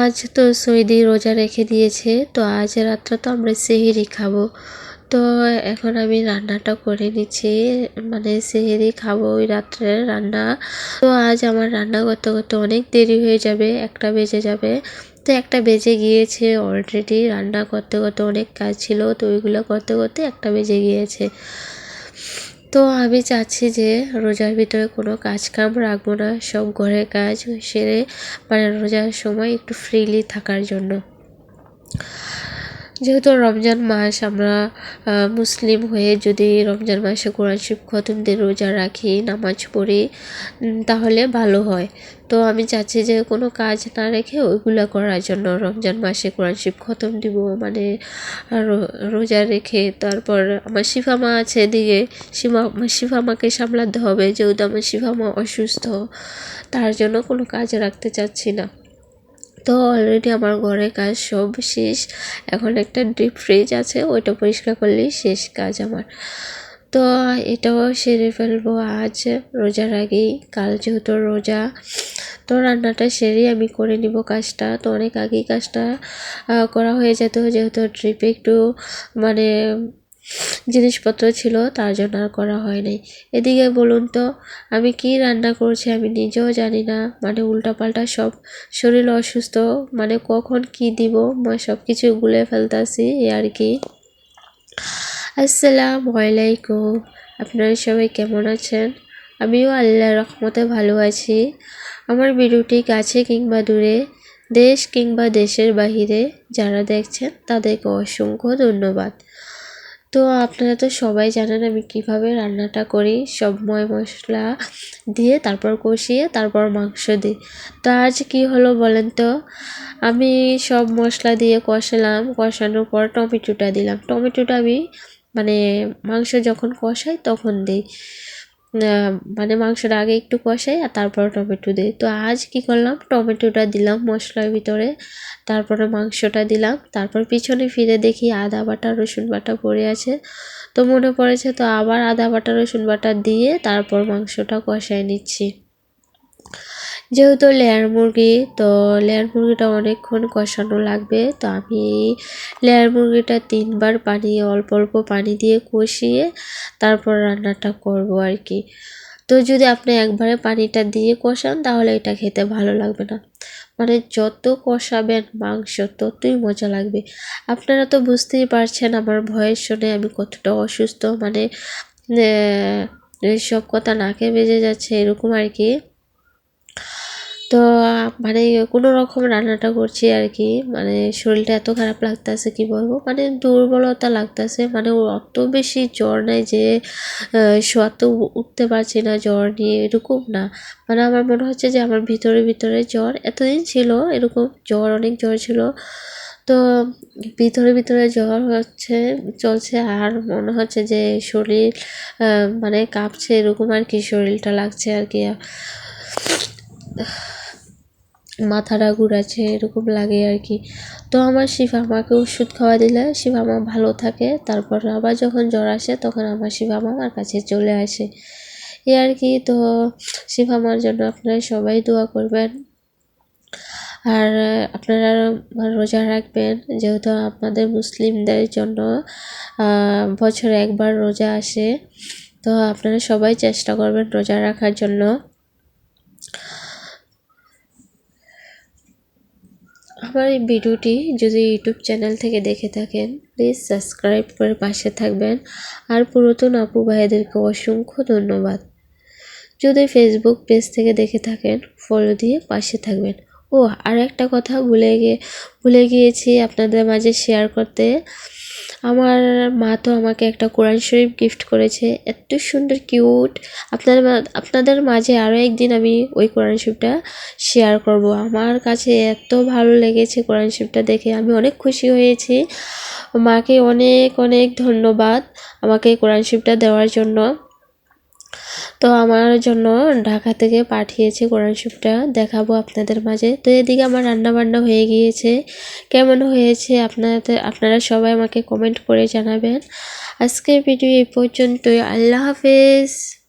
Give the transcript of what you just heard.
আজ তো সৈদি রোজা রেখে দিয়েছে, তো আজ রাত্রে তো আমরা সেহেরি খাব। তো এখন আমি রান্নাটা করে নিচ্ছি মানে সেহেরি খাব ওই রাত্রে রান্না। তো আজ আমার রান্না করতে করতে অনেক দেরি হয়ে যাবে, একটা বেজে যাবে। তো একটা বেজে গিয়েছে অলরেডি রান্না করতে করতে অনেক কাজ ছিল, তো ওইগুলো করতে করতে একটা বেজে গিয়েছে। তো আমি চাচ্ছি যে রোজার ভিতরে কোনো কাজ কাম রাখব না, সব ঘরের কাজ সেরে মানে রোজার সময় একটু ফ্রিলি থাকার জন্য। যেহেতু রমজান মাস, আমরা মুসলিম হয়ে যদি রমজান মাসে কোরআন শিব খতম দিয়ে রোজা রাখি, নামাজ পড়ি তাহলে ভালো হয়। তো আমি চাচ্ছি যে কোনো কাজ না রেখে ওইগুলো করার জন্য রমজান মাসে কোরআন শিব খতম দিব মানে রোজা রেখে তারপর আমার শিফামা আছে এদিকে, শিফা শিফামাকে সামলাতে হবে, যেহেতু আমার শিফামা অসুস্থ, তার জন্য কোনো কাজ রাখতে চাচ্ছি না। তো অলরেডি আমার ঘরে কাজ সব শেষ। এখন একটা ডিপ ফ্রিজ আছে, ওইটা পরিষ্কার করলেই শেষ কাজ আমার। তো এটাও সেরে ফেলব আজ, রোজার আগেই। কাল যেহেতু রোজা, তো রান্নাটা সেরেই আমি করে নিব কাজটা। তো অনেক আগেই কাজটা করা হয়ে যেত, যেহেতু ট্রিপে একটু মানে জিনিসপত্র ছিল, তার জন্য আর করা হয় নাই এদিকে বলুন তো, আমি কি রান্না করছি আমি নিজেও জানি না। মানে উল্টাপাল্টা সব শরীর অসুস্থ মানে কখন কি দিব? সব কিছু গুলে ফেলতাছি, এ আর কি। আসসালামু আলাইকুম, আপনারা সবাই কেমন আছেন? আমিও আল্লাহ রহমতে ভালো আছি। আমার ভিডিওটি কাছে কিংবা দূরে, দেশ কিংবা দেশের বাহিরে যারা দেখছেন, তাদেরকে অসংখ্য ধন্যবাদ। তো আপনারা তো সবাই জানেন আমি কীভাবে রান্নাটা করি। সব ময় মশলা দিয়ে তারপর কষিয়ে তারপর মাংস দিই। তো আজ কি হলো বলেন তো? আমি সব মশলা দিয়ে কষালাম। কষানোর পর টমেটোটা দিলাম। টমেটোটা আমি মানে মাংস যখন কষাই তখন দিই। মানে মাংসটা আগে একটু কষাই আর তারপর টমেটো দিই। তো আজ কি করলাম? টমেটোটা দিলাম মশলার ভিতরে, তারপরে মাংসটা দিলাম, তারপর পিছনে ফিরে দেখি আদা বাটা, রসুন বাটা পড়ে আছে। তো মনে পড়েছে তো আবার আদা বাটা, রসুন বাটা দিয়ে তারপর মাংসটা কষায় নিচ্ছি। যেহেতু লেয়ার মুরগি, তো লেয়ার মুরগিটা অনেকক্ষণ কষানো লাগবে। তো আমি লেয়ার মুরগিটা তিনবার পানি, অল্প অল্প পানি দিয়ে কষিয়ে তারপর রান্নাটা করব আর কি। তো যদি আপনি একবারে পানিটা দিয়ে কষান, তাহলে এটা খেতে ভালো লাগবে না। মানে যত কষাবেন মাংস, ততই মজা লাগবে। আপনারা তো বুঝতেই পারছেন আমার ভয়েস শুনে আমি কতটা অসুস্থ। মানে সব কথা নাকে বেজে যাচ্ছে, এরকম আর কি। তো মানে কোনো রকম রান্নাটা করছি আর কি। মানে শরীরটা এত খারাপ লাগতেছে, কি বলব? মানে দুর্বলতা লাগতেছে। মানে ও অত বেশি জ্বর নাই যে শোয়াত উঠতে পারছি না জ্বর নিয়ে, এরকম না। মানে আমার মনে হচ্ছে যে, আমার ভিতরে ভিতরে জ্বর এতদিন ছিল, এরকম জ্বর, অনেক জ্বর ছিল। তো, ভিতরে ভিতরে জ্বর হচ্ছে, চলছে, আর মনে হচ্ছে যে, শরীর মানে কাঁপছে, এরকম আর কি শরীরটা লাগছে আর কি। মাথাটা ঘুরাচ্ছে এরকম লাগে আর কি তো আমার শিফা আমাকে ওষুধ খাওয়া দিলে, শিফা মা ভালো থাকে, তারপর আবার যখন জ্বর আসে, তখন আমার শিফা মা আমার কাছে চলে আসে। এ আর কি তো শিফা মার জন্য আপনারা সবাই দোয়া করবেন। আর আপনারা রোজা রাখবেন, যেহেতু আপনাদের মুসলিমদের জন্য বছরে একবার রোজা আসে। তো আপনারা সবাই চেষ্টা করবেন রোজা রাখার জন্য। আমার এই ভিডিওটি যদি ইউটিউব চ্যানেল থেকে দেখে থাকেন প্লিজ সাবস্ক্রাইব করে পাশে থাকবেন। আর পুরাতন আপু ভাইদেরকে অসংখ্য ধন্যবাদ। যদি ফেসবুক পেজ থেকে দেখে থাকেন ফলো দিয়ে পাশে থাকবেন। ও আর একটা কথা ভুলে গিয়ে, ভুলে গিয়েছি আপনাদের মাঝে শেয়ার করতে। আমার মা তো আমাকে একটা কোরআন শরীফ গিফট করেছে। এত সুন্দর কিউট আপনার আপনাদের মাঝে আরও একদিন আমি ওই কোরআন শরীফটা শেয়ার করব। আমার কাছে এত ভালো লেগেছে কোরআন শরীফটা দেখে। আমি অনেক খুশি হয়েছি। মাকে অনেক অনেক ধন্যবাদ আমাকে কোরআন শরীফটা দেওয়ার জন্য। তো আমার জন্য ঢাকা থেকে পাঠিয়েছে কোরআন শরীফটা, দেখাবো আপনাদের মাঝে। তো এদিকে আমার রান্না বান্না হয়ে গিয়েছে। কেমন হয়েছে আপনাদের, আপনারা সবাই আমাকে কমেন্ট করে জানাবেন। আজকের ভিডিও এই পর্যন্তই। আল্লাহ হাফেজ।